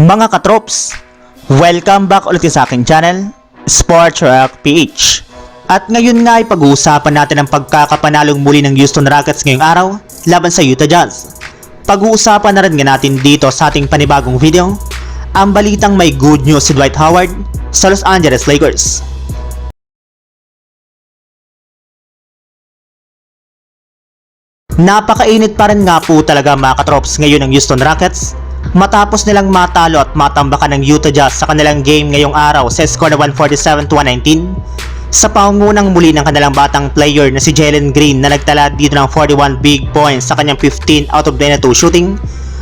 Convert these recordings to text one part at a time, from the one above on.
Mga katrops, welcome back ulit sa aking channel, Sports Rock PH. At ngayon nga ay pag-uusapan natin ang pagkakapanalong muli ng Houston Rockets ngayong araw laban sa Utah Jazz. Pag-uusapan na rin nga natin dito sa ating panibagong video, ang balitang may good news si Dwight Howard sa Los Angeles Lakers. Napakainit pa rin nga po talaga mga katrops ngayon ng Houston Rockets matapos nilang matalo at matambakan ng Utah Jazz sa kanilang game ngayong araw sa score na 147 to 119 sa pangunang muli ng kanilang batang player na si Jalen Green na nagtala dito ng 41 big points sa kanyang 15 out of 22 shooting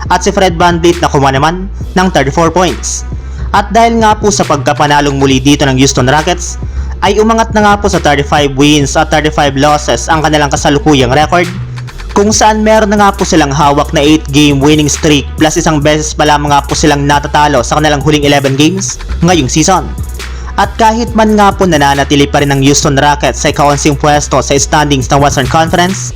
at si Fred VanVleet na kumuha naman ng 34 points. At dahil nga po sa pagkapanalong muli dito ng Houston Rockets ay umangat na nga po sa 35 wins at 35 losses ang kanilang kasalukuyang record kung saan meron na nga po silang hawak na 8 game winning streak plus isang beses pa lamang nga po silang natatalo sa kanilang huling 11 games ngayong season. At kahit man nga po nananatili pa rin ang Houston Rockets sa ikawansing pwesto sa standings ng Western Conference,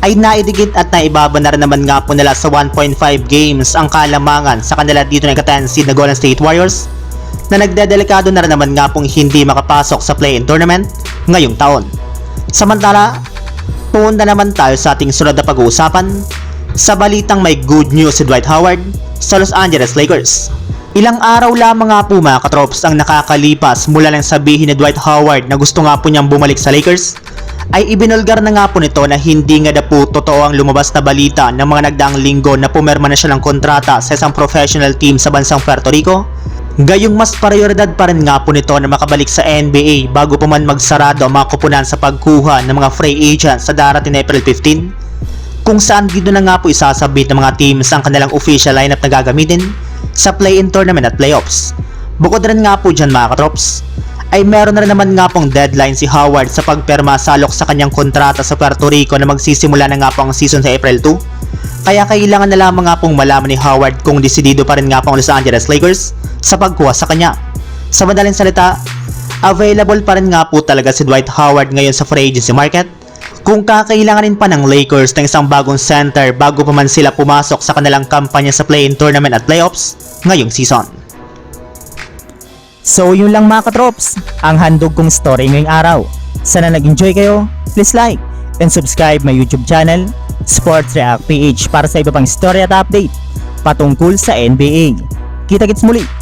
ay naidigit at naibaba na rin naman nga po nila sa 1.5 games ang kalamangan sa kanila dito ng 10 seed na Golden State Warriors na nagdedelikado na rin naman nga pong hindi makapasok sa play-in tournament ngayong taon. Samantala, Punta naman tayo sa ating sunod na pag-uusapan sa balitang may good news si Dwight Howard sa Los Angeles Lakers. Ilang araw lamang nga po mga katrops ang nakakalipas mula lang sabihin ni Dwight Howard na gusto nga po niyang bumalik sa Lakers ay ibinulgar na nga po nito na hindi nga na po totoo ang lumabas na balita ng mga nagdaang linggo na pumerma na siya ng kontrata sa isang professional team sa bansang Puerto Rico Gayong mas prioridad pa rin nga po nito na makabalik sa NBA bago pa man magsarado ang mga kupunan sa pagkuha ng mga free agents sa darating April 15 kung saan dito na nga po isasabit ng mga teams ang kanilang official lineup na gagamitin sa play-in tournament at playoffs. Bukod rin nga po dyan mga katrops, ay meron na rin naman nga pong deadline si Howard sa pagperma salok sa kanyang kontrata sa Puerto Rico na magsisimula na nga po ang season sa April 2. Kaya kailangan na lamang nga pong malaman ni Howard kung desidido pa rin nga po ang Los Angeles Lakers sa pagkuha sa kanya. Sa madaling salita, available pa rin nga po talaga si Dwight Howard ngayon sa free agency market kung kakailanganin pa ng Lakers ng isang bagong center bago pa man sila pumasok sa kanilang kampanya sa play-in tournament at playoffs ngayong season. So yun lang mga katrops, ang handog kong story ngayong araw. Sana nag-enjoy kayo, please like and subscribe my YouTube channel, Sports React PH para sa iba pang story at update patungkol sa NBA. Kita-kits muli